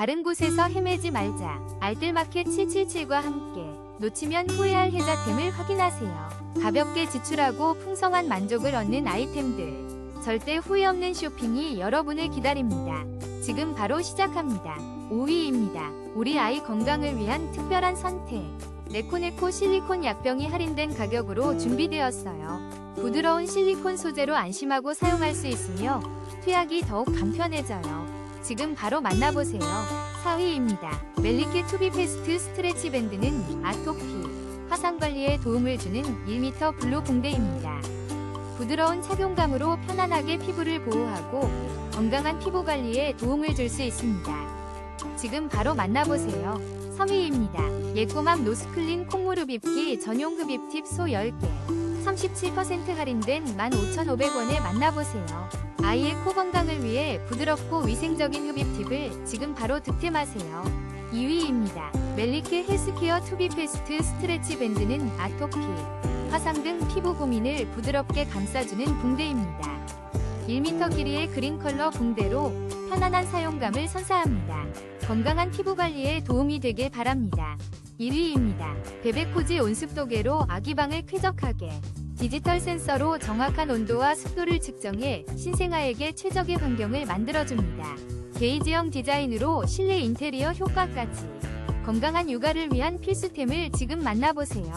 다른 곳에서 헤매지 말자. 알뜰마켓 777과 함께 놓치면 후회할 혜자템을 확인하세요. 가볍게 지출하고 풍성한 만족을 얻는 아이템들. 절대 후회 없는 쇼핑이 여러분을 기다립니다. 지금 바로 시작합니다. 5위입니다. 우리 아이 건강을 위한 특별한 선택. 네코네코 실리콘 약병이 할인된 가격으로 준비되었어요. 부드러운 실리콘 소재로 안심하고 사용할 수 있으며 투약이 더욱 간편해져요. 지금 바로 만나보세요. 4위입니다. 멜리케 투비 페스트 스트레치 밴드는 아토피, 화상 관리에 도움을 주는 1m 블루 붕대입니다. 부드러운 착용감으로 편안하게 피부를 보호하고 건강한 피부 관리에 도움을 줄 수 있습니다. 지금 바로 만나보세요. 3위입니다. 예꼬맘 노스클린 콩무릎 입기 전용 흡입 팁 소 10개. 37% 할인된 15,500원에 만나보세요. 아이의 코 건강을 위해 부드럽고 위생적인 흡입 팁을 지금 바로 득템하세요. 2위입니다. 멜리케 헬스케어 투비 페스트 스트레치 밴드는 아토피, 화상 등 피부 고민을 부드럽게 감싸주는 붕대입니다. 1m 길이의 그린 컬러 붕대로 편안한 사용감을 선사합니다. 건강한 피부 관리에 도움이 되길 바랍니다. 1위입니다. 베베코지 온습도계로 아기방을 쾌적하게 디지털 센서로 정확한 온도와 습도를 측정해 신생아에게 최적의 환경을 만들어줍니다. 게이지형 디자인으로 실내 인테리어 효과까지 건강한 육아를 위한 필수템을 지금 만나보세요.